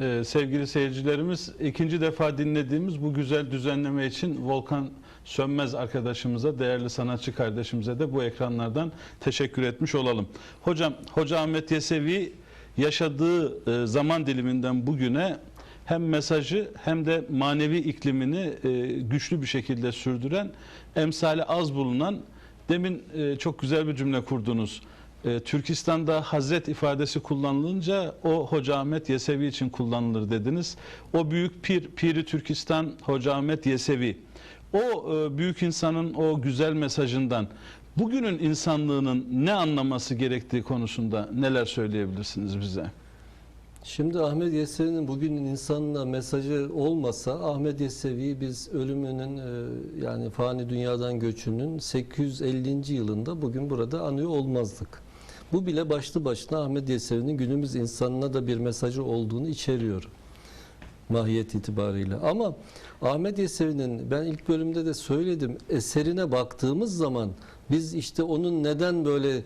e, sevgili seyircilerimiz ikinci defa dinlediğimiz bu güzel düzenleme için Volkan Sönmez arkadaşımıza, değerli sanatçı kardeşimize de bu ekranlardan teşekkür etmiş olalım. Hocam, Hoca Ahmet Yesevi yaşadığı e, zaman diliminden bugüne hem mesajı hem de manevi iklimini e, güçlü bir şekilde sürdüren, emsali az bulunan, demin e, çok güzel bir cümle kurdunuz. E, Türkistan'da Hazret ifadesi kullanılınca o Hoca Ahmet Yesevi için kullanılır dediniz. O büyük pir, Piri Türkistan Hoca Ahmet Yesevi. O e, büyük insanın o güzel mesajından bugünün insanlığının ne anlaması gerektiği konusunda neler söyleyebilirsiniz bize? Şimdi Ahmet Yesevi'nin bugünün insanına mesajı olmasa Ahmet Yesevi'yi biz ölümünün e, yani fani dünyadan göçünün 850. yılında bugün burada anıyor olmazdık. Bu bile başlı başına Ahmet Yesevi'nin günümüz insanına da bir mesajı olduğunu içeriyor mahiyet itibariyle. Ama Ahmet Yesevi'nin ben ilk bölümde de söyledim eserine baktığımız zaman biz işte onun neden böyle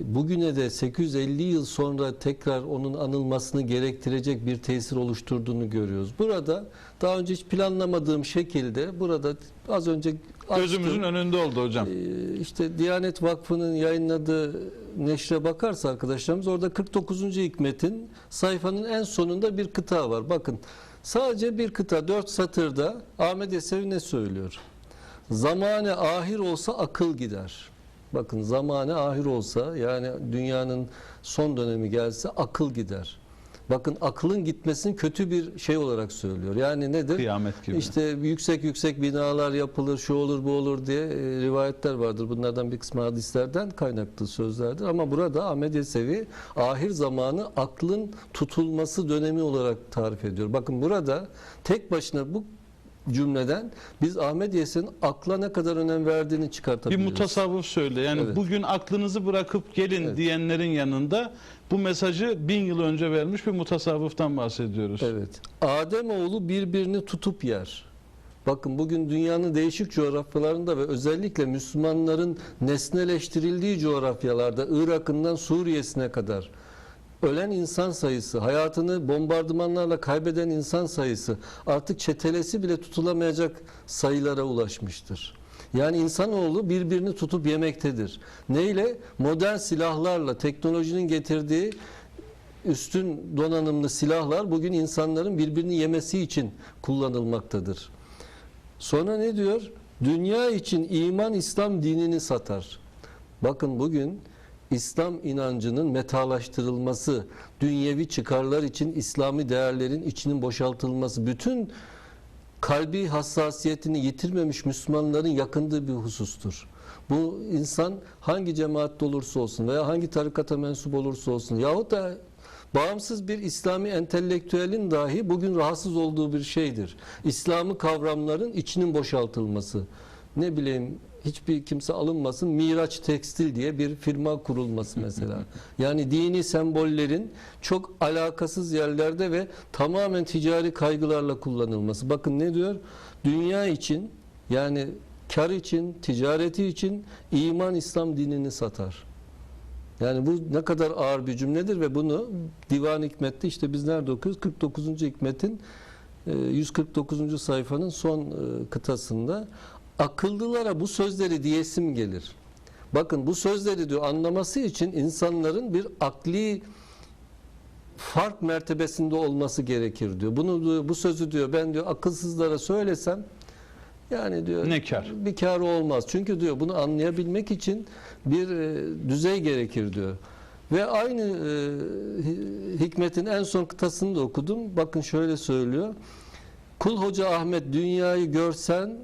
bugüne de 850 yıl sonra tekrar onun anılmasını gerektirecek bir tesir oluşturduğunu görüyoruz. Burada daha önce hiç planlamadığım şekilde burada az önce açtım. Gözümüzün önünde oldu hocam. Ee, işte Diyanet Vakfı'nın yayınladığı neşre bakarsa arkadaşlarımız orada 49. hikmetin sayfanın en sonunda bir kıta var. Bakın sadece bir kıta dört satırda Ahmet Yesevi ne söylüyor? Zamane ahir olsa akıl gider. Bakın zamane ahir olsa yani dünyanın son dönemi gelse akıl gider. Bakın akılın gitmesini kötü bir şey olarak söylüyor. Yani nedir? Kıyamet gibi. İşte yüksek yüksek binalar yapılır, şu olur bu olur diye e, rivayetler vardır. Bunlardan bir kısmı hadislerden kaynaklı sözlerdir. Ama burada Ahmet Yesevi ahir zamanı aklın tutulması dönemi olarak tarif ediyor. Bakın burada tek başına bu cümleden biz Ahmet Yesevi'nin akla ne kadar önem verdiğini Bir çıkartabiliriz. mutasavvıf söyle. Yani Evet. bugün aklınızı bırakıp gelin Evet. diyenlerin yanında bu mesajı bin yıl önce vermiş bir mutasavvıftan bahsediyoruz. Evet. Ademoğlu birbirini tutup yer. Bakın bugün dünyanın değişik coğrafyalarında ve özellikle Müslümanların nesneleştirildiği coğrafyalarda Irak'ından Suriye'sine kadar ölen insan sayısı, hayatını bombardımanlarla kaybeden insan sayısı artık çetelesi bile tutulamayacak sayılara ulaşmıştır. Yani insanoğlu birbirini tutup yemektedir. Neyle? Modern silahlarla, teknolojinin getirdiği üstün donanımlı silahlar bugün insanların birbirini yemesi için kullanılmaktadır. Sonra ne diyor? Dünya için iman İslam dinini satar. Bakın bugün İslam inancının metalaştırılması, dünyevi çıkarlar için İslami değerlerin içinin boşaltılması, bütün kalbi hassasiyetini yitirmemiş Müslümanların yakındığı bir husustur. Bu insan hangi cemaatte olursa olsun veya hangi tarikata mensup olursa olsun yahut da bağımsız bir İslami entelektüelin dahi bugün rahatsız olduğu bir şeydir. İslami kavramların içinin boşaltılması. Ne bileyim hiçbir kimse alınmasın Miraç Tekstil diye bir firma kurulması mesela. Yani dini sembollerin çok alakasız yerlerde ve tamamen ticari kaygılarla kullanılması. Bakın ne diyor? Dünya için yani kar için, ticareti için iman İslam dinini satar. Yani bu ne kadar ağır bir cümledir ve bunu Divan Hikmet'te işte biz nerede okuyoruz? 49. Hikmet'in e, 149. sayfanın son e, kıtasında akıllılara bu sözleri diyesim gelir. Bakın bu sözleri diyor anlaması için insanların bir akli fark mertebesinde olması gerekir diyor. Bunu diyor, bu sözü diyor ben diyor akılsızlara söylesem yani diyor Ne kar? bir kar olmaz. Çünkü diyor bunu anlayabilmek için bir e, düzey gerekir diyor. Ve aynı e, hi- hikmetin en son kıtasını da okudum. Bakın şöyle söylüyor. Kul Hoca Ahmet dünyayı görsen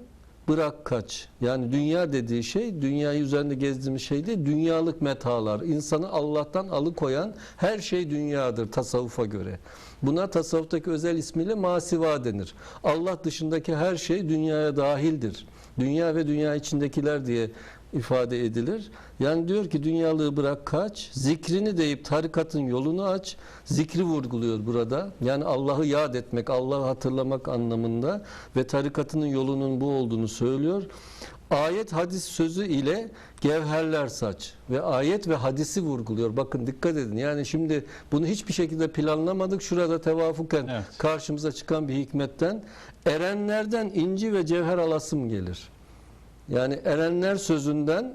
bırak kaç. Yani dünya dediği şey dünyayı üzerinde gezdiğimiz şey değil. Dünyalık metalar. insanı Allah'tan alıkoyan her şey dünyadır tasavvufa göre. Buna tasavvuftaki özel ismiyle masiva denir. Allah dışındaki her şey dünyaya dahildir. Dünya ve dünya içindekiler diye ifade edilir. Yani diyor ki dünyalığı bırak kaç, zikrini deyip tarikatın yolunu aç. Zikri vurguluyor burada. Yani Allah'ı yad etmek, Allah'ı hatırlamak anlamında ve tarikatının yolunun bu olduğunu söylüyor. Ayet hadis sözü ile gevherler saç ve ayet ve hadisi vurguluyor. Bakın dikkat edin. Yani şimdi bunu hiçbir şekilde planlamadık. Şurada tevafuken Evet. karşımıza çıkan bir hikmetten erenlerden inci ve cevher alasım gelir. Yani erenler sözünden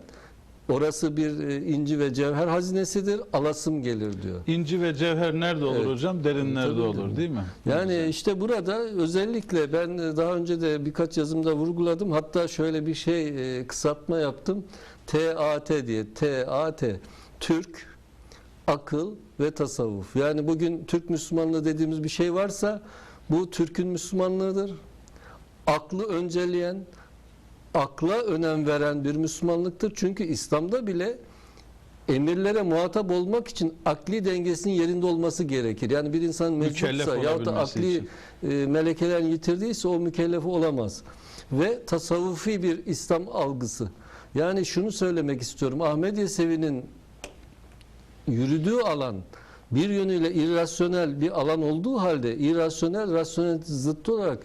orası bir e, inci ve cevher hazinesidir. Alasım gelir diyor. İnci ve cevher nerede olur Evet. hocam? Derinlerde Tabii, olur değil mi? Yani işte burada özellikle ben daha önce de birkaç yazımda vurguladım. Hatta şöyle bir şey e, kısaltma yaptım. TAT diye. TAT. Türk, akıl ve tasavvuf. Yani bugün Türk Müslümanlığı dediğimiz bir şey varsa bu Türk'ün Müslümanlığıdır. Aklı önceleyen, akla önem veren bir Müslümanlıktır. Çünkü İslam'da bile emirlere muhatap olmak için akli dengesinin yerinde olması gerekir. Yani bir insan mecbutsa yahut da akli için. e, melekelerini yitirdiyse o mükellef olamaz. Ve tasavvufi bir İslam algısı. Yani şunu söylemek istiyorum. Ahmet Yesevi'nin yürüdüğü alan bir yönüyle irrasyonel bir alan olduğu halde irrasyonel rasyonel zıttı olarak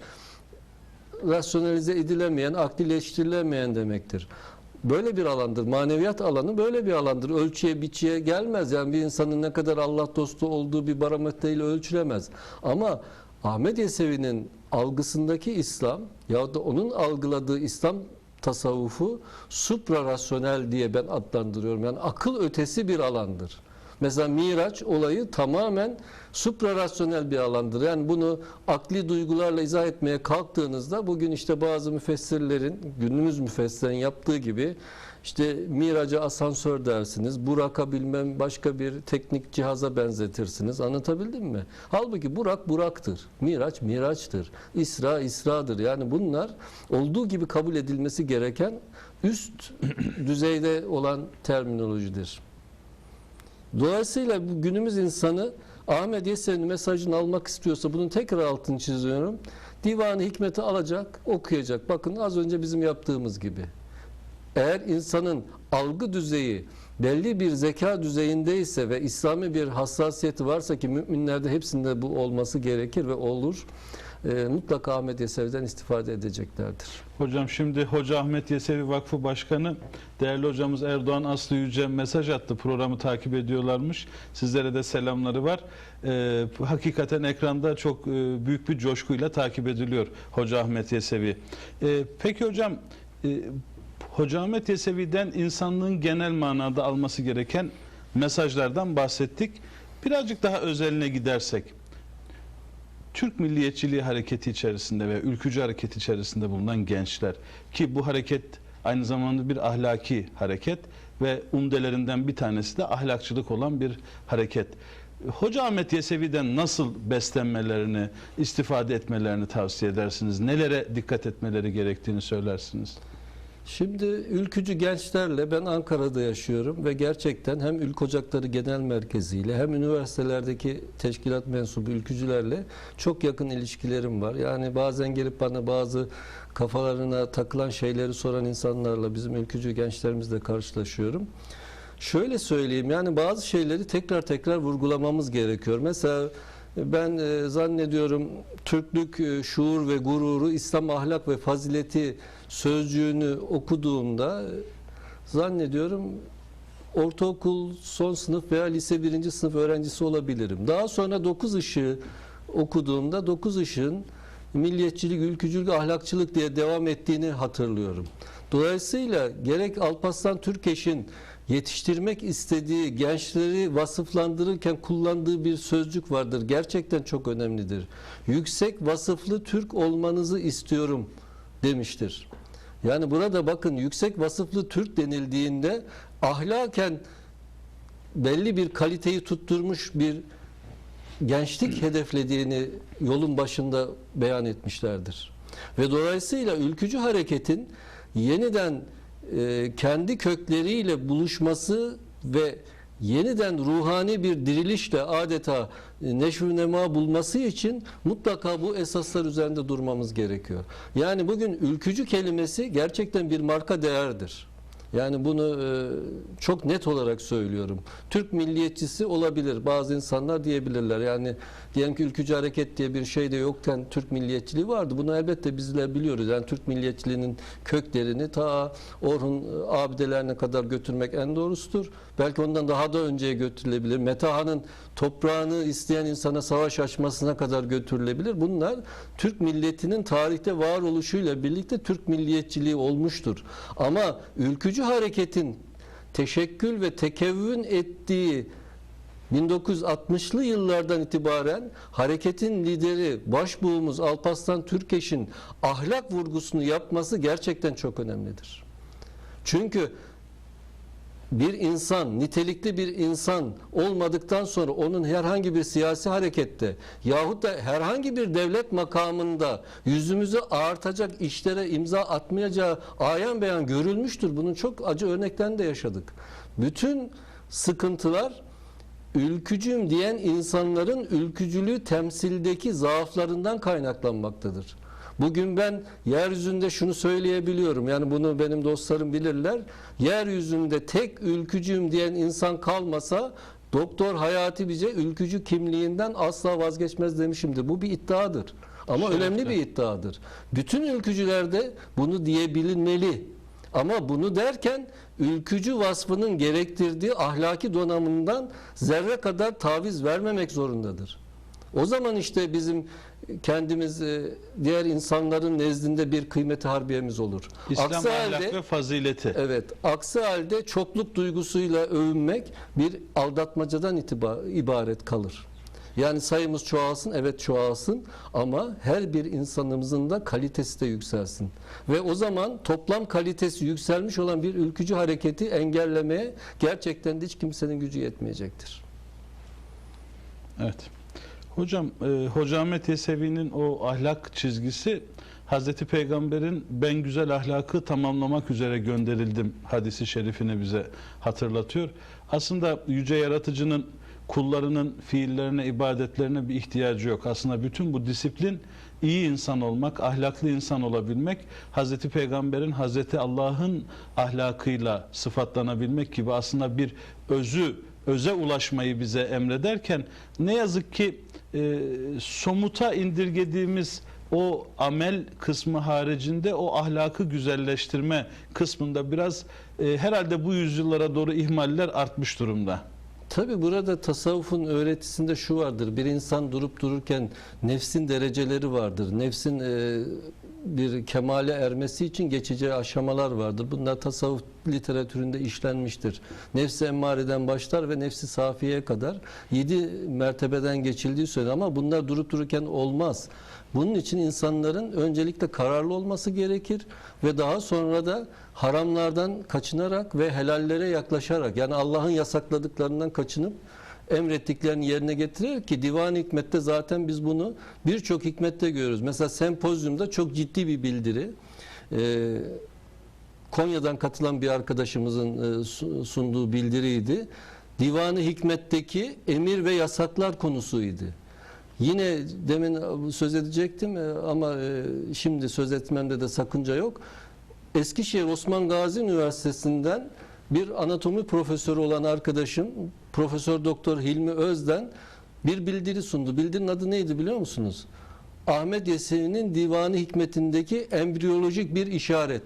rasyonalize edilemeyen, aklileştirilemeyen demektir. Böyle bir alandır. Maneviyat alanı böyle bir alandır. Ölçüye, biçiye gelmez. Yani bir insanın ne kadar Allah dostu olduğu bir barometreyle ölçülemez. Ama Ahmet Yesevi'nin algısındaki İslam ya da onun algıladığı İslam tasavvufu suprarasyonel diye ben adlandırıyorum. Yani akıl ötesi bir alandır. Mesela Miraç olayı tamamen suprarasyonel bir alandır. Yani bunu akli duygularla izah etmeye kalktığınızda bugün işte bazı müfessirlerin, günümüz müfessirlerin yaptığı gibi işte Miraç'a asansör dersiniz, Burak'a bilmem başka bir teknik cihaza benzetirsiniz. Anlatabildim mi? Halbuki Burak Burak'tır. Miraç Miraç'tır. İsra İsra'dır. Yani bunlar olduğu gibi kabul edilmesi gereken üst düzeyde olan terminolojidir. Dolayısıyla bu günümüz insanı Ahmet Yesevi'nin mesajını almak istiyorsa bunun tekrar altını çiziyorum. Divanı hikmeti alacak, okuyacak. Bakın az önce bizim yaptığımız gibi. Eğer insanın algı düzeyi belli bir zeka düzeyindeyse ve İslami bir hassasiyeti varsa ki müminlerde hepsinde bu olması gerekir ve olur. E, mutlaka Ahmet Yesevi'den istifade edeceklerdir. Hocam şimdi Hoca Ahmet Yesevi Vakfı Başkanı değerli hocamız Erdoğan Aslı Yüce mesaj attı. Programı takip ediyorlarmış. Sizlere de selamları var. Ee, hakikaten ekranda çok e, büyük bir coşkuyla takip ediliyor Hoca Ahmet Yesevi. Ee, peki hocam e, Hoca Ahmet Yesevi'den insanlığın genel manada alması gereken mesajlardan bahsettik. Birazcık daha özeline gidersek Türk milliyetçiliği hareketi içerisinde ve ülkücü hareket içerisinde bulunan gençler ki bu hareket aynı zamanda bir ahlaki hareket ve umdelerinden bir tanesi de ahlakçılık olan bir hareket. Hoca Ahmet Yesevi'den nasıl beslenmelerini, istifade etmelerini tavsiye edersiniz? Nelere dikkat etmeleri gerektiğini söylersiniz? Şimdi ülkücü gençlerle ben Ankara'da yaşıyorum ve gerçekten hem Ülk Ocakları Genel Merkezi ile hem üniversitelerdeki teşkilat mensubu ülkücülerle çok yakın ilişkilerim var. Yani bazen gelip bana bazı kafalarına takılan şeyleri soran insanlarla bizim ülkücü gençlerimizle karşılaşıyorum. Şöyle söyleyeyim yani bazı şeyleri tekrar tekrar vurgulamamız gerekiyor. Mesela ben e, zannediyorum Türklük e, şuur ve gururu, İslam ahlak ve fazileti sözcüğünü okuduğumda e, zannediyorum ortaokul son sınıf veya lise birinci sınıf öğrencisi olabilirim. Daha sonra dokuz ışığı okuduğumda dokuz ışığın milliyetçilik, ülkücülük, ahlakçılık diye devam ettiğini hatırlıyorum. Dolayısıyla gerek Alparslan Türkeş'in yetiştirmek istediği gençleri vasıflandırırken kullandığı bir sözcük vardır. Gerçekten çok önemlidir. Yüksek vasıflı Türk olmanızı istiyorum demiştir. Yani burada bakın yüksek vasıflı Türk denildiğinde ahlaken belli bir kaliteyi tutturmuş bir gençlik hedeflediğini yolun başında beyan etmişlerdir. Ve dolayısıyla ülkücü hareketin yeniden kendi kökleriyle buluşması ve yeniden ruhani bir dirilişle adeta e, neşv nema bulması için mutlaka bu esaslar üzerinde durmamız gerekiyor. Yani bugün ülkücü kelimesi gerçekten bir marka değerdir. Yani bunu e, çok net olarak söylüyorum. Türk milliyetçisi olabilir. Bazı insanlar diyebilirler. Yani diyelim ki ülkücü hareket diye bir şey de yokken Türk milliyetçiliği vardı. Bunu elbette bizler biliyoruz. Yani Türk milliyetçiliğinin köklerini ta Orhun e, abidelerine kadar götürmek en doğrusudur. Belki ondan daha da önceye götürülebilir. Metaha'nın toprağını isteyen insana savaş açmasına kadar götürülebilir. Bunlar Türk milletinin tarihte varoluşuyla birlikte Türk milliyetçiliği olmuştur. Ama ülkücü hareketin teşekkül ve tekevvün ettiği 1960'lı yıllardan itibaren hareketin lideri başbuğumuz Alparslan Türkeş'in ahlak vurgusunu yapması gerçekten çok önemlidir. Çünkü bir insan, nitelikli bir insan olmadıktan sonra onun herhangi bir siyasi harekette yahut da herhangi bir devlet makamında yüzümüzü ağartacak işlere imza atmayacağı ayan beyan görülmüştür. Bunun çok acı örneklerini de yaşadık. Bütün sıkıntılar ülkücüyüm diyen insanların ülkücülüğü temsildeki zaaflarından kaynaklanmaktadır. Bugün ben yeryüzünde şunu söyleyebiliyorum. Yani bunu benim dostlarım bilirler. Yeryüzünde tek ülkücüyüm diyen insan kalmasa Doktor Hayati Bice ülkücü kimliğinden asla vazgeçmez demişimdir. Bu bir iddiadır. Ama Şerefli. önemli bir iddiadır. Bütün ülkücüler de bunu diyebilmeli. Ama bunu derken ülkücü vasfının gerektirdiği ahlaki donanımından zerre kadar taviz vermemek zorundadır. O zaman işte bizim kendimiz e, diğer insanların nezdinde bir kıymeti harbiyemiz olur. İslam Aksi ahlak halde ve fazileti. Evet, aksi halde çokluk duygusuyla övünmek bir aldatmacadan itiba- ibaret kalır. Yani sayımız çoğalsın, evet çoğalsın ama her bir insanımızın da kalitesi de yükselsin. Ve o zaman toplam kalitesi yükselmiş olan bir ülkücü hareketi engellemeye gerçekten de hiç kimsenin gücü yetmeyecektir. Evet. Hocam, e, Hoca Yesevi'nin o ahlak çizgisi Hazreti Peygamber'in ben güzel ahlakı tamamlamak üzere gönderildim hadisi şerifini bize hatırlatıyor. Aslında yüce yaratıcının kullarının fiillerine, ibadetlerine bir ihtiyacı yok. Aslında bütün bu disiplin iyi insan olmak, ahlaklı insan olabilmek, Hazreti Peygamber'in Hazreti Allah'ın ahlakıyla sıfatlanabilmek gibi aslında bir özü, öze ulaşmayı bize emrederken ne yazık ki e, somuta indirgediğimiz o amel kısmı haricinde o ahlakı güzelleştirme kısmında biraz e, herhalde bu yüzyıllara doğru ihmaller artmış durumda. Tabi burada tasavvufun öğretisinde şu vardır. Bir insan durup dururken nefsin dereceleri vardır. Nefsin e, bir kemale ermesi için geçeceği aşamalar vardır. Bunlar tasavvuf literatüründe işlenmiştir. Nefsi emmareden başlar ve nefsi safiyeye kadar yedi mertebeden geçildiği söylenir ama bunlar durup dururken olmaz. Bunun için insanların öncelikle kararlı olması gerekir ve daha sonra da haramlardan kaçınarak ve helallere yaklaşarak yani Allah'ın yasakladıklarından kaçınıp emrettiklerini yerine getirerek ki divan hikmette zaten biz bunu birçok hikmette görüyoruz. Mesela sempozyumda çok ciddi bir bildiri. Ee, Konya'dan katılan bir arkadaşımızın e, su- sunduğu bildiriydi. Divanı Hikmet'teki emir ve yasaklar konusuydu. Yine demin söz edecektim e, ama e, şimdi söz etmemde de sakınca yok. Eskişehir Osman Gazi Üniversitesi'nden bir anatomi profesörü olan arkadaşım Profesör Doktor Hilmi Özden bir bildiri sundu. Bildirinin adı neydi biliyor musunuz? Ahmet Yesevi'nin Divanı Hikmetindeki embriyolojik bir işaret.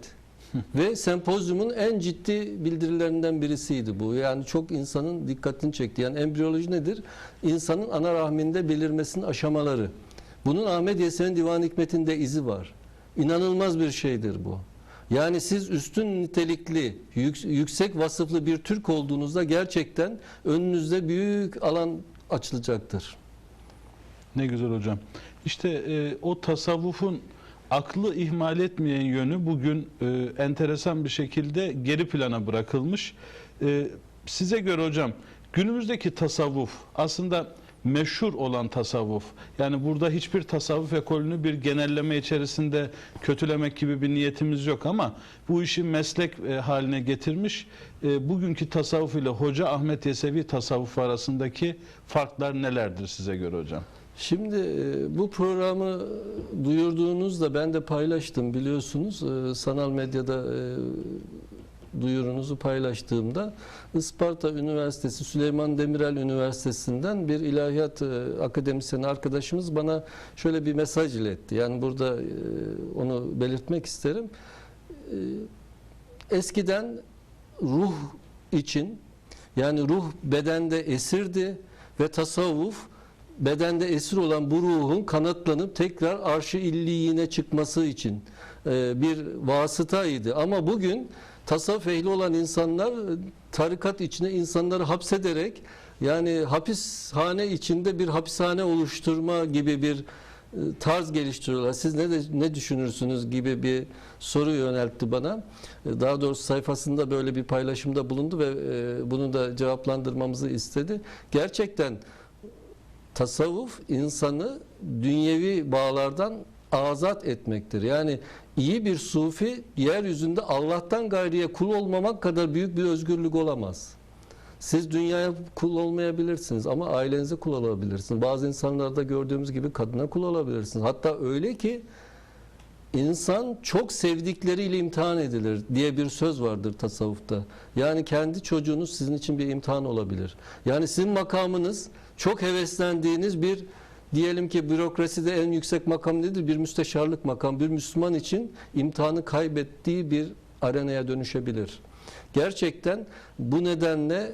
Ve sempozyumun en ciddi bildirilerinden birisiydi bu. Yani çok insanın dikkatini çekti. Yani embriyoloji nedir? İnsanın ana rahminde belirmesinin aşamaları. Bunun Ahmet Yesevi'nin Divan Hikmet'inde izi var. İnanılmaz bir şeydir bu. Yani siz üstün nitelikli, yük- yüksek vasıflı bir Türk olduğunuzda gerçekten önünüzde büyük alan açılacaktır. Ne güzel hocam. İşte e, o tasavvufun aklı ihmal etmeyen yönü bugün e, enteresan bir şekilde geri plana bırakılmış. E, size göre hocam günümüzdeki tasavvuf aslında meşhur olan tasavvuf. Yani burada hiçbir tasavvuf ekolünü bir genelleme içerisinde kötülemek gibi bir niyetimiz yok ama bu işi meslek e, haline getirmiş. E, bugünkü tasavvuf ile Hoca Ahmet Yesevi tasavvufu arasındaki farklar nelerdir size göre hocam? Şimdi e, bu programı duyurduğunuzda ben de paylaştım biliyorsunuz. Sanal medyada duyurunuzu paylaştığımda Isparta Üniversitesi Süleyman Demirel Üniversitesi'nden bir ilahiyat e, akademisyeni arkadaşımız bana şöyle bir mesaj iletti. Yani burada e, onu belirtmek isterim. E, Eskiden ruh için yani ruh bedende esirdi ve tasavvuf bedende esir olan bu ruhun kanatlanıp tekrar arşı illiyine çıkması için bir vasıtaydı. Ama bugün tasavvuf ehli olan insanlar tarikat içine insanları hapsederek yani hapishane içinde bir hapishane oluşturma gibi bir e, tarz geliştiriyorlar. Siz ne de, ne düşünürsünüz gibi bir soru yöneltti bana. E, Daha doğrusu sayfasında böyle bir paylaşımda bulundu ve e, bunu da cevaplandırmamızı istedi. Gerçekten tasavvuf insanı dünyevi bağlardan azat etmektir. Yani iyi bir sufi yeryüzünde Allah'tan gayriye kul olmamak kadar büyük bir özgürlük olamaz. Siz dünyaya kul olmayabilirsiniz ama ailenize kul olabilirsiniz. Bazı insanlarda gördüğümüz gibi kadına kul olabilirsiniz. Hatta öyle ki insan çok sevdikleriyle imtihan edilir diye bir söz vardır tasavvufta. Yani kendi çocuğunuz sizin için bir imtihan olabilir. Yani sizin makamınız çok heveslendiğiniz bir diyelim ki bürokraside en yüksek makam nedir? Bir müsteşarlık makam. Bir Müslüman için imtihanı kaybettiği bir arenaya dönüşebilir. Gerçekten bu nedenle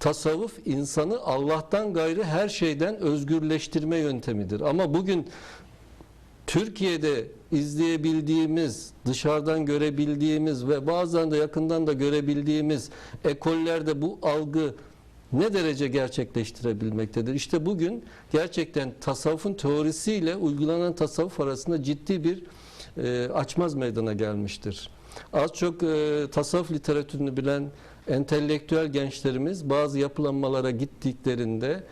tasavvuf insanı Allah'tan gayrı her şeyden özgürleştirme yöntemidir. Ama bugün Türkiye'de izleyebildiğimiz, dışarıdan görebildiğimiz ve bazen de yakından da görebildiğimiz ekollerde bu algı ne derece gerçekleştirebilmektedir? İşte bugün gerçekten tasavvufun teorisiyle uygulanan tasavvuf arasında ciddi bir e, açmaz meydana gelmiştir. Az çok e, tasavvuf literatürünü bilen entelektüel gençlerimiz bazı yapılanmalara gittiklerinde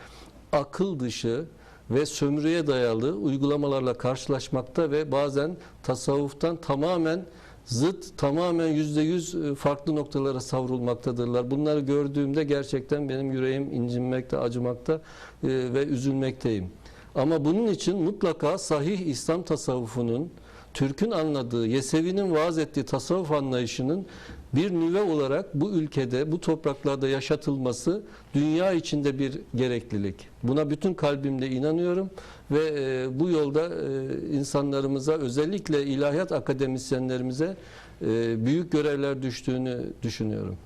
akıl dışı ve sömürüye dayalı uygulamalarla karşılaşmakta ve bazen tasavvuftan tamamen zıt, tamamen yüzde yüz e, farklı noktalara savrulmaktadırlar. Bunları gördüğümde gerçekten benim yüreğim incinmekte, acımakta e, ve üzülmekteyim. Ama bunun için mutlaka sahih İslam tasavvufunun, Türk'ün anladığı, Yesevi'nin vaaz ettiği tasavvuf anlayışının bir nüve olarak bu ülkede, bu topraklarda yaşatılması dünya içinde bir gereklilik. Buna bütün kalbimle inanıyorum ve e, bu yolda e, insanlarımıza özellikle ilahiyat akademisyenlerimize e, büyük görevler düştüğünü düşünüyorum.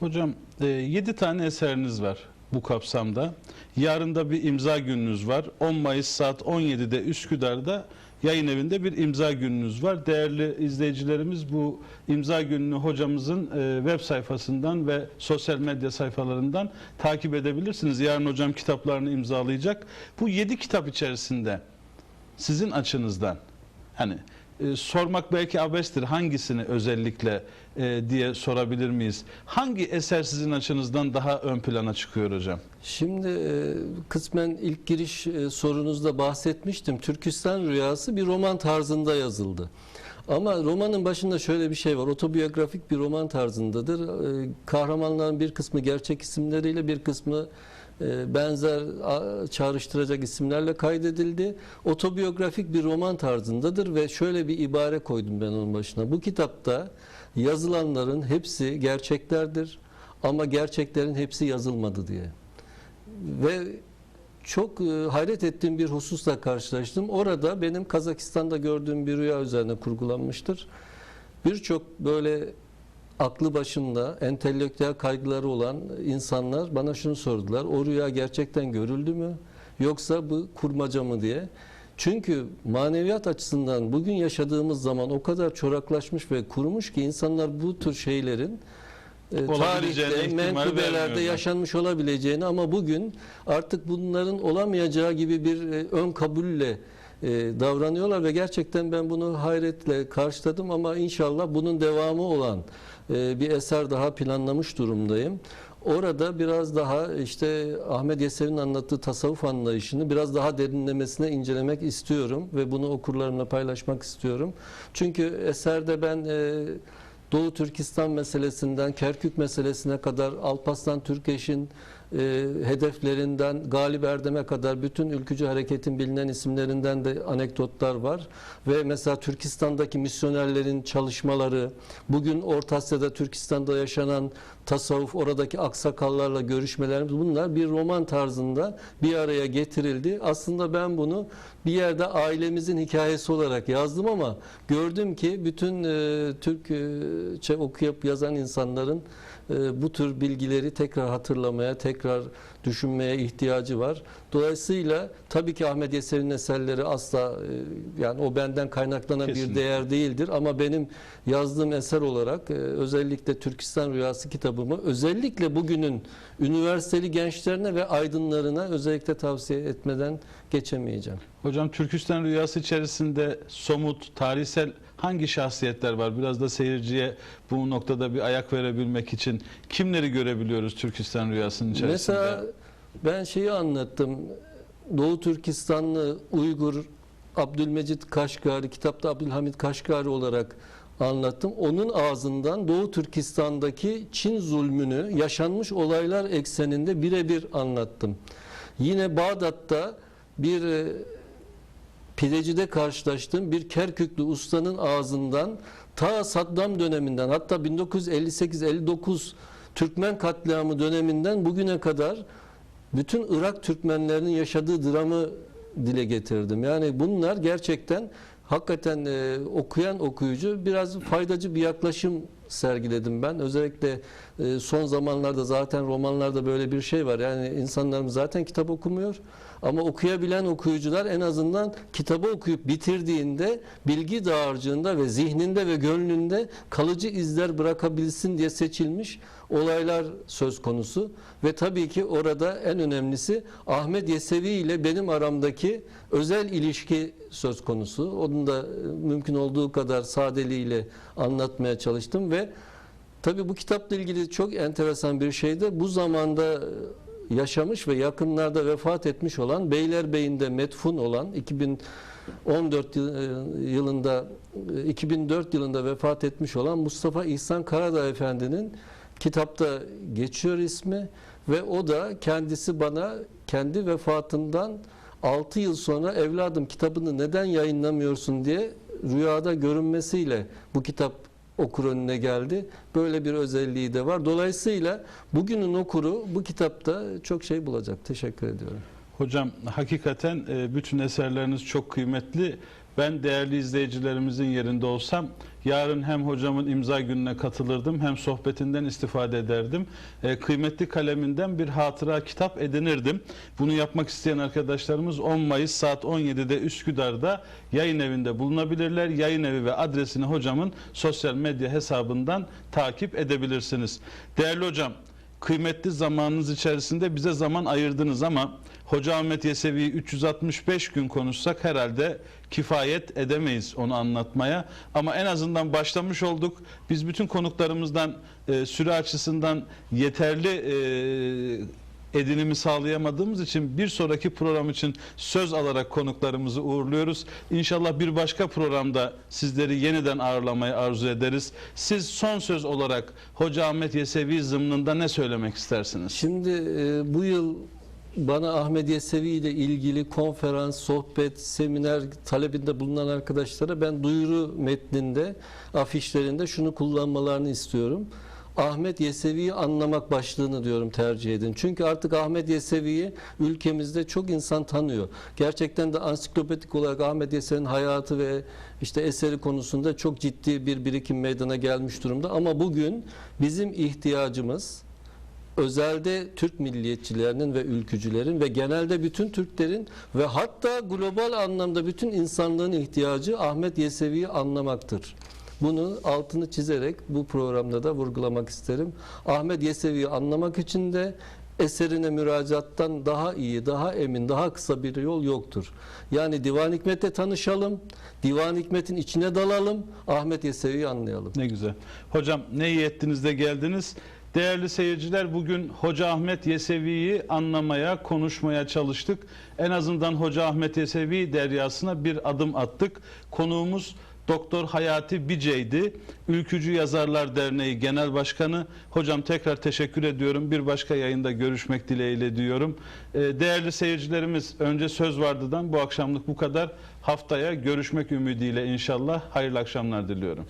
Hocam 7 tane eseriniz var bu kapsamda. Yarın da bir imza gününüz var. 10 Mayıs saat 17'de Üsküdar'da yayın evinde bir imza gününüz var. Değerli izleyicilerimiz bu imza gününü hocamızın e, web sayfasından ve sosyal medya sayfalarından takip edebilirsiniz. Yarın hocam kitaplarını imzalayacak. Bu 7 kitap içerisinde sizin açınızdan hani e, sormak belki abestir hangisini özellikle e, diye sorabilir miyiz? Hangi eser sizin açınızdan daha ön plana çıkıyor hocam? Şimdi e, kısmen ilk giriş e, sorunuzda bahsetmiştim. Türkistan Rüyası bir roman tarzında yazıldı. Ama romanın başında şöyle bir şey var. Otobiyografik bir roman tarzındadır. E, Kahramanların bir kısmı gerçek isimleriyle bir kısmı benzer a- çağrıştıracak isimlerle kaydedildi. Otobiyografik bir roman tarzındadır ve şöyle bir ibare koydum ben onun başına. Bu kitapta yazılanların hepsi gerçeklerdir ama gerçeklerin hepsi yazılmadı diye. Ve çok e, hayret ettiğim bir hususla karşılaştım. Orada benim Kazakistan'da gördüğüm bir rüya üzerine kurgulanmıştır. Birçok böyle aklı başında entelektüel kaygıları olan insanlar bana şunu sordular. O rüya gerçekten görüldü mü? Yoksa bu kurmaca mı diye. Çünkü maneviyat açısından bugün yaşadığımız zaman o kadar çoraklaşmış ve kurumuş ki insanlar bu tür şeylerin e, tarihte, menkıbelerde yaşanmış olabileceğini ama bugün artık bunların olamayacağı gibi bir e, ön kabulle e, davranıyorlar ve gerçekten ben bunu hayretle karşıladım ama inşallah bunun devamı olan e, bir eser daha planlamış durumdayım. Orada biraz daha işte Ahmet Yesevi'nin anlattığı tasavvuf anlayışını biraz daha derinlemesine incelemek istiyorum ve bunu okurlarımla paylaşmak istiyorum. Çünkü eserde ben e, Doğu Türkistan meselesinden Kerkük meselesine kadar Alparslan Türkeş'in e, hedeflerinden Galip Erdem'e kadar bütün ülkücü hareketin bilinen isimlerinden de anekdotlar var. Ve mesela Türkistan'daki misyonerlerin çalışmaları, bugün Orta Asya'da Türkistan'da yaşanan tasavvuf, oradaki aksakallarla görüşmelerimiz bunlar bir roman tarzında bir araya getirildi. Aslında ben bunu bir yerde ailemizin hikayesi olarak yazdım ama gördüm ki bütün e, Türkçe okuyup yazan insanların e, bu tür bilgileri tekrar hatırlamaya, tekrar düşünmeye ihtiyacı var. Dolayısıyla tabii ki Ahmet Yeser'in eserleri asla e, yani o benden kaynaklanan bir Kesinlikle. değer değildir ama benim yazdığım eser olarak e, özellikle Türkistan Rüyası kitabımı özellikle bugünün üniversiteli gençlerine ve aydınlarına özellikle tavsiye etmeden geçemeyeceğim. Hocam Türkistan Rüyası içerisinde somut, tarihsel hangi şahsiyetler var? Biraz da seyirciye bu noktada bir ayak verebilmek için kimleri görebiliyoruz Türkistan Rüyası'nın içerisinde? Mesela ben şeyi anlattım. Doğu Türkistanlı Uygur Abdülmecit Kaşgari, kitapta Abdülhamit Kaşgari olarak anlattım. Onun ağzından Doğu Türkistan'daki Çin zulmünü yaşanmış olaylar ekseninde birebir anlattım. Yine Bağdat'ta bir e, pidecide karşılaştığım bir Kerküklü ustanın ağzından ta Saddam döneminden hatta 1958-59 Türkmen katliamı döneminden bugüne kadar bütün Irak Türkmenlerinin yaşadığı dramı dile getirdim. Yani bunlar gerçekten hakikaten e, okuyan okuyucu biraz faydacı bir yaklaşım sergiledim ben. Özellikle e, son zamanlarda zaten romanlarda böyle bir şey var. Yani insanlarımız zaten kitap okumuyor. Ama okuyabilen okuyucular en azından kitabı okuyup bitirdiğinde bilgi dağarcığında ve zihninde ve gönlünde kalıcı izler bırakabilsin diye seçilmiş olaylar söz konusu. Ve tabii ki orada en önemlisi Ahmet Yesevi ile benim aramdaki özel ilişki söz konusu. Onun da e, mümkün olduğu kadar sadeliğiyle anlatmaya çalıştım ve tabii bu kitapla ilgili çok enteresan bir şey de bu zamanda e, yaşamış ve yakınlarda vefat etmiş olan Beylerbeyi'nde metfun olan 2014 yıl- e, yılında e, 2004 yılında vefat etmiş olan Mustafa İhsan Karadağ Efendi'nin kitapta geçiyor ismi ve o da kendisi bana kendi vefatından 6 yıl sonra evladım kitabını neden yayınlamıyorsun diye rüyada görünmesiyle bu kitap okur önüne geldi. Böyle bir özelliği de var. Dolayısıyla bugünün okuru bu kitapta çok şey bulacak. Teşekkür ediyorum. Hocam hakikaten e, bütün eserleriniz çok kıymetli. Ben değerli izleyicilerimizin yerinde olsam yarın hem hocamın imza gününe katılırdım hem sohbetinden istifade ederdim. E, Kıymetli kaleminden bir hatıra kitap edinirdim. Bunu yapmak isteyen arkadaşlarımız 10 Mayıs saat 17'de Üsküdar'da yayın evinde bulunabilirler. Yayın evi ve adresini hocamın sosyal medya hesabından takip edebilirsiniz. Değerli hocam kıymetli zamanınız içerisinde bize zaman ayırdınız ama Hoca Ahmet Yesevi'yi 365 gün konuşsak herhalde kifayet edemeyiz onu anlatmaya. Ama en azından başlamış olduk. Biz bütün konuklarımızdan e, süre açısından yeterli e, edinimi sağlayamadığımız için bir sonraki program için söz alarak konuklarımızı uğurluyoruz. İnşallah bir başka programda sizleri yeniden ağırlamayı arzu ederiz. Siz son söz olarak Hoca Ahmet Yesevi zımnında ne söylemek istersiniz? Şimdi e, bu yıl bana Ahmet Yesevi ile ilgili konferans, sohbet, seminer talebinde bulunan arkadaşlara ben duyuru metninde, afişlerinde şunu kullanmalarını istiyorum. Ahmet Yesevi'yi anlamak başlığını diyorum tercih edin. Çünkü artık Ahmet Yesevi'yi ülkemizde çok insan tanıyor. Gerçekten de ansiklopedik olarak Ahmet Yesevi'nin hayatı ve işte eseri konusunda çok ciddi bir birikim meydana gelmiş durumda. Ama bugün bizim ihtiyacımız özelde Türk milliyetçilerinin ve ülkücülerin ve genelde bütün Türklerin ve hatta global anlamda bütün insanlığın ihtiyacı Ahmet Yesevi'yi anlamaktır. Bunu altını çizerek bu programda da vurgulamak isterim. Ahmet Yesevi'yi anlamak için de eserine müracaattan daha iyi, daha emin, daha kısa bir yol yoktur. Yani Divan Hikmet'le tanışalım, Divan Hikmet'in içine dalalım, Ahmet Yesevi'yi anlayalım. Ne güzel. Hocam ne iyi ettiniz de geldiniz. Değerli seyirciler bugün Hoca Ahmet Yesevi'yi anlamaya, konuşmaya çalıştık. En azından Hoca Ahmet Yesevi deryasına bir adım attık. Konuğumuz Doktor Hayati Bice'ydi. Ülkücü Yazarlar Derneği Genel Başkanı. Hocam tekrar teşekkür ediyorum. Bir başka yayında görüşmek dileğiyle diyorum. Ee, Değerli seyircilerimiz önce söz vardıdan bu akşamlık bu kadar. Haftaya görüşmek ümidiyle inşallah. Hayırlı akşamlar diliyorum.